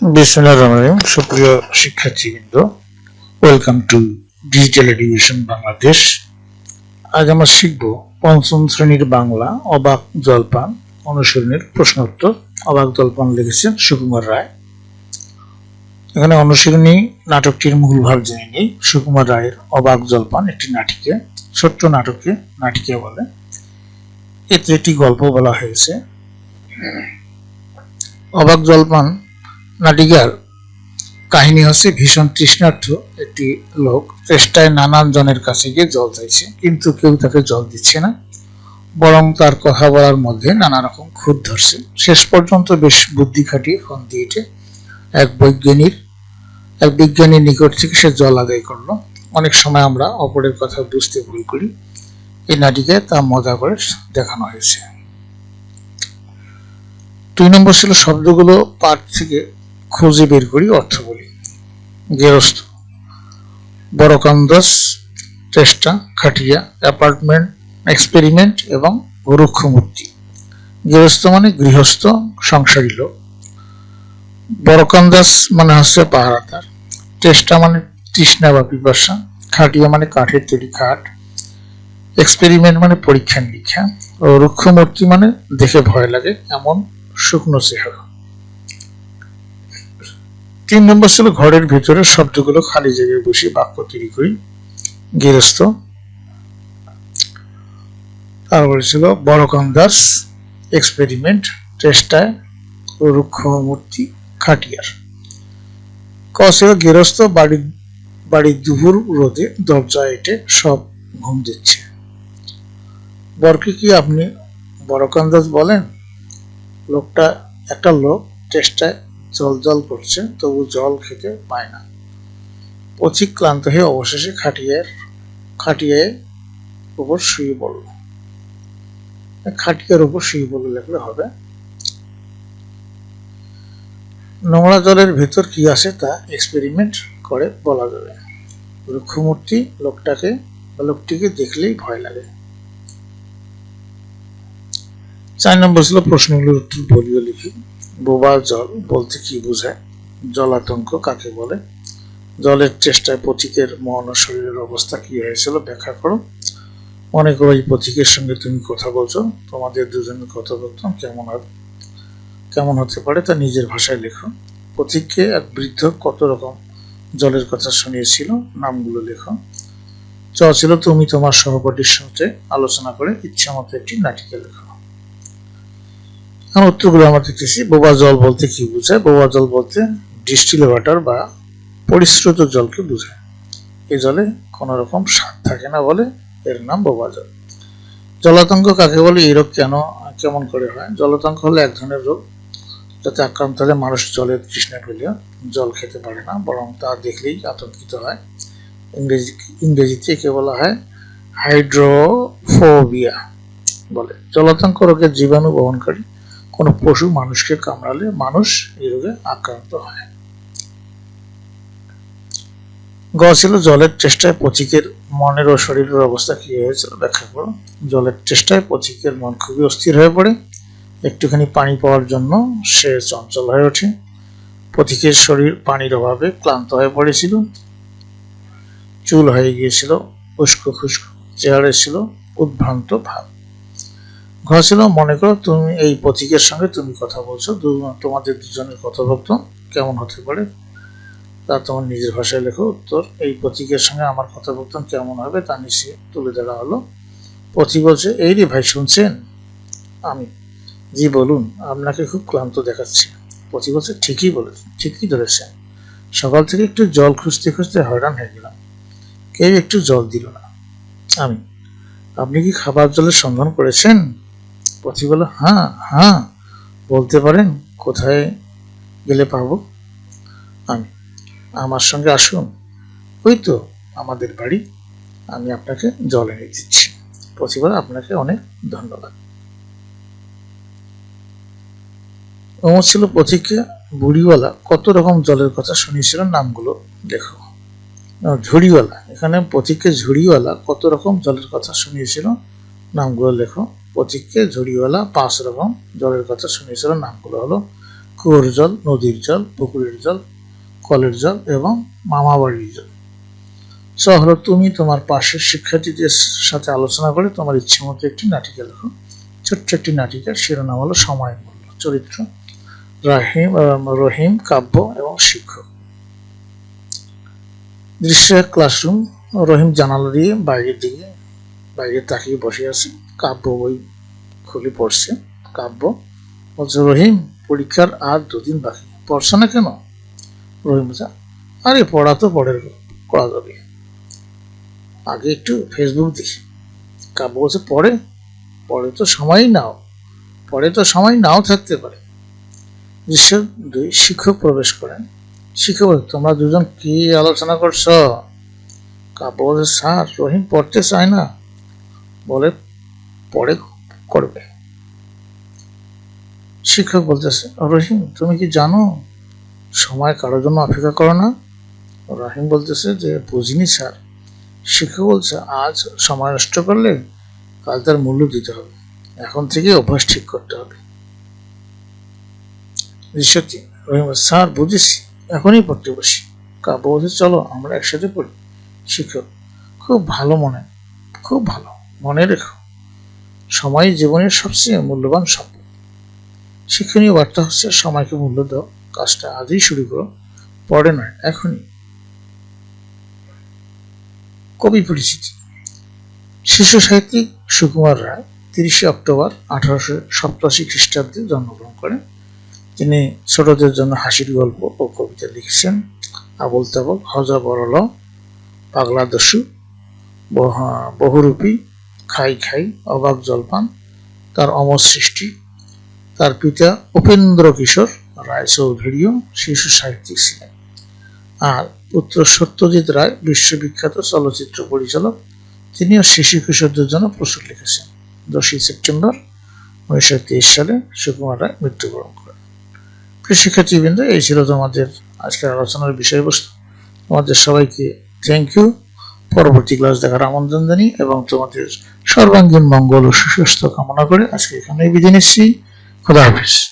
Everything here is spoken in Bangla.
বিশ্বনাথ রমণীয় সুপ্রিয় শিক্ষার্থীবৃন্দ welcome to digital education Bangladesh আজ আমরা শিখব পঞ্চম শ্রেণির বাংলা অবাক জলপান অনুসরণের প্রশ্নোত্তর। অবাক জলপান লিখেছেন সুকুমার রায়। এখানে অনুসরণী নাটকটির মূল ভাব জেনে নিই। সুকুমার রায়ের অবাক জলপান একটি নাটিকা, ছোট্ট নাটকে, নাটিকা বলে। এতে একটি গল্প বলা হয়েছে। অবাক জলপান নাটিকার কাহিনী হচ্ছে ভীষণ তৃষ্ণার্থ একটি লোক। চেষ্টায় নানান জনের কাছে গিয়ে জল চাইছে, কিন্তু কেউ তাকে জল দিচ্ছে না। বরং তার কথা বলার মধ্যে নানা রকম খুঁত ধরছে। শেষ পর্যন্ত বেশ বুদ্ধি খাটিয়ে ফোন দিয়েছে এক বৈজ্ঞানিক। এক বিজ্ঞানীর নিকট থেকে সে জল আদায় করল। অনেক সময় আমরা অপরের কথা বুঝতে ভুল করি। এই নাটিকায় তা মজা করে দেখানো হয়েছে। দুই নম্বর ছিল শব্দগুলো পাঠ থেকে খুঁজে বের করি অর্থ বলি। গেরস্ত বড়কান্দাস চেষ্টা, খাটিয়া, অ্যাপার্টমেন্ট, এক্সপেরিমেন্ট এবং রুক্ষমূর্তি। গৃহস্থ মানে গৃহস্থ, সংসারী লোক। বড়কান্দাস মানে হচ্ছে পাহারাদার। চেষ্টা মানে তৃষ্ণা বা পিপাসা। খাটিয়া মানে কাঠের তৈরি খাট। এক্সপেরিমেন্ট মানে পরীক্ষা নিরীক্ষা ও রুক্ষমূর্তি মানে দেখে ভয় লাগে, এমন শুকনো চেহারা। তিন নম্বর ছিল ঘরের ভিতরে শব্দগুলো খালি জায়গায় বসে বাক্য তৈরি করি। গৃহস্থ। তারপরে ছিল বড়কান্দাস এক্সপেরিমেন্ট চেষ্টায় রুক্ষমূর্তি, খাটিয়ার। ক ছিল গৃহস্থ বাড়ির বাড়ির দুপুর রোদে দরজা এটে সব ঘুম দিচ্ছে। বরকে কি আপনি বড়কান্দাস বলেন? লোকটা একটা লোক চেষ্টায় জল জল করছে তবু জল খেতে পায় না। পথিক ক্লান্ত হয়ে অবশেষে খাটিয়ার খাটিয়ায় উপর শুয়ে পড়ল। খাটিয়ার উপর শুয়ে পড়ল লেখলে হবে। নোংরা জলের ভেতর কি আছে তা এক্সপেরিমেন্ট করে বলা যাবে। রুক্ষমূর্তি লোকটাকে লোকটিকে দেখলেই ভয় লাগে। চার নম্বর ছিল প্রশ্নগুলোর উত্তর বলিও লিখি। বোবা জল বলতে কি বোঝায়? জলাতঙ্ক কাকে বলে? জলের চেষ্টায় পথিকের মন ও শরীরের অবস্থা কি হয়েছিল ব্যাখ্যা করো। মনে করো এই পথিকের সঙ্গে তুমি কথা বলছো, তোমাদের দুজনের কথোপকথন কেমন হবে কেমন হতে পারে তা নিজের ভাষায় লেখো। পথিককে এক বৃদ্ধ কত রকম জলের কথা শুনিয়েছিল, নামগুলো লেখো। চ ছিল, তুমি তোমার সহপাঠীর সাথে আলোচনা করে ইচ্ছা মতো একটি নাটিকা লেখো। এখন উত্তরগুলো আমরা দেখতেছি, বোবা জল বলতে কি বোঝায়? বোবা জল বলতে ডিস্টিল ওয়াটার বা পরিশ্রুত জলকে বোঝায়। এই জলে কোনো রকম স্বাদ থাকে না বলে এর নাম বোবা জল। জলাতঙ্ক কাকে বলে? এই রোগ কেন, কেমন করে হয়? জলাতঙ্ক হলো এক ধরনের রোগ যাতে আক্রান্ত হলে মানুষ জলের তৃষ্ণা পেলেও জল খেতে পারে না, বরং তা দেখলেই আতঙ্কিত হয়। ইংরেজি, ইংরেজিতে একে বলা হয় হাইড্রোফোবিয়া বলে। জলাতঙ্ক রোগের জীবাণু বহনকারী কোনো পশু মানুষকে কামড়ালে মানুষ এই রোগে আক্রান্ত হয়। গ ছিল জলের চেষ্টায় পথিকের মনের ও শরীরের অবস্থা কি হয়েছিল ব্যাখ্যা করো। জলের চেষ্টায় পথিকের মন খুবই অস্থির হয়ে পড়ে। একটুখানি পানি পাওয়ার জন্য সে চঞ্চল হয়ে ওঠে। পথিকের শরীর পানির অভাবে ক্লান্ত হয়ে পড়েছিল। চুল হয়ে গিয়েছিল, উস্কো খুস্কো চেহারা ছিল উদ্ভ্রান্ত ভাব। ঘর ছিল, মনে করো তুমি এই পথিকের সঙ্গে তুমি কথা বলছো তোমাদের দুজনের কথোপকথন কেমন হতে পারে? তা তোমার নিজের ভাষায় লেখো উত্তর। এই পথিকের সঙ্গে আমার কথোপকথন কেমন হবে তা নিশ্চয়ই তুলে ধরা হলো। পথিক বলছে, এই রে ভাই, শুনছেন? আমি, জি, বলুন, আপনাকে খুব ক্লান্ত দেখাচ্ছে। পথিক বলছে, ঠিকই বলেছেন ঠিকই ধরেছেন। সকাল থেকে একটু জল খুঁজতে খুঁজতে হয়রান হয়ে গেলাম। কেউ একটু জল দিল না। আমি, আপনি কি খাবার জলের সন্ধান করেছেন? পথি বলল হ্যাঁ হ্যাঁ। বলতে পারেন কোথায় গেলে পাবো? আমি আমার সঙ্গে আসুন। ওই তো আমাদের বাড়ি। আমি আপনাকে জল এনে দিচ্ছি। পথি বলে আপনাকে অনেক ধন্যবাদ। অমর ছিল পথিকে বুড়িওয়ালা। কত রকম জলের কথা শুনিয়েছিল নামগুলো আহ, ঝুড়িওয়ালা এখানে পথিককে ঝুড়িওয়ালা কত রকম জলের কথা শুনিয়েছিল। নামগুলো লেখো। পথিককে ঝুড়িওয়ালা পাঁচ রকম জলের কথা শুনিয়েছিল। নামগুলো হলো কুয়োর জল, নদীর জল, পুকুরের জল, কলের জল এবং মামা বাড়ির জল হলো তুমি তোমার পাশের শিক্ষার্থীদের সাথে আলোচনা করে তোমার ইচ্ছে মতো একটি নাটিকা লেখো। ছোট্ট একটি নাটিকার শিরোনাম হলো সময় মূল্য, চরিত্র, রাহিম রহিম, কাব্য এবং শিক্ষক। দৃশ্য ক্লাসরুম রহিম জানালা দিয়ে বাইরের দিকে বাইরে তাকিয়ে বসে আছে। কাব্য বই খুলে পড়ছে। কাব্য বলছে রহিম, পরীক্ষার আর দুদিন বাকি। পড়ছে না কেন? রহিম বলছে, আরে, পড়া তো পড়ে করা যাবে। আগে একটু ফেসবুক দেখি। কাব্য বলছে, পড়ে? পরে তো সময় নাও। পরে তো সময় নাও থাকতে পারে। দৃশ্য দুই শিক্ষক প্রবেশ করেন। শিক্ষক তোমরা দুজন কি আলোচনা করছ? কাব্য বলছে, স্যার, রহিম পড়তে চায় না। বলে পরে করবে। শিক্ষক বলতেছে রহিম তুমি কি জানো সময় কারোর জন্য অপেক্ষা করো না? রাহিম বলতেছে যে, বুঝিনি স্যার। শিক্ষক বলছে, আজ সময় নষ্ট করলে কাল তার মূল্য দিতে হবে। এখন থেকে অভ্যাস ঠিক করতে হবে। সত্যি রহিম স্যার, বুঝেছি। এখনই পড়তে বসি। কাব্য বলছে চলো আমরা একসাথে পড়ি। শিক্ষক, খুব ভালো মনে, খুব ভালো। মনে রেখো সময় জীবনের সবচেয়ে মূল্যবান সম্পদ শিক্ষণীয় বার্তা হচ্ছে, সময়কে মূল্য দাও, কাজটা আজই শুরু করো, পরে নয়, এখনই। কবি পরিচিতি। শিশু সাহিত্যিক সুকুমার রায় তিরিশে অক্টোবর আঠারোশো সপ্তাশি খ্রিস্টাব্দে জন্মগ্রহণ করেন। তিনি ছোটদের জন্য হাসির গল্প ও কবিতা লিখেছেন। আবল তাবল, হজা বরল পাগলা দস্যু বহুরূপী খাই খাই, অবাক জলপান, তার অমর সৃষ্টি, তার পিতা উপেন্দ্র কিশোর রায় চৌধুরীও শিশু সাহিত্যিক ছিলেন। আর পুত্র সত্যজিৎ রায়, বিশ্ববিখ্যাত চলচ্চিত্র পরিচালক, তিনিও শিশু কিশোরদের জন্য প্রচুর লিখেছেন। দশই সেপ্টেম্বর উনিশশো তেইশ সালে সুকুমার রায় মৃত্যুবরণ করেন। প্রিয় শিক্ষার্থীবৃন্দ এই ছিল তোমাদের আজকের আলোচনার বিষয়বস্তু। তোমাদের সবাইকে থ্যাংক ইউ পরবর্তী ক্লাস দেখার আমন্ত্রণ জানি এবং তোমাদের সর্বাঙ্গীন মঙ্গল ও সুস্বাস্থ্য কামনা করে আজকে এখানে বিদায় নিচ্ছি। খোদা হাফিজ।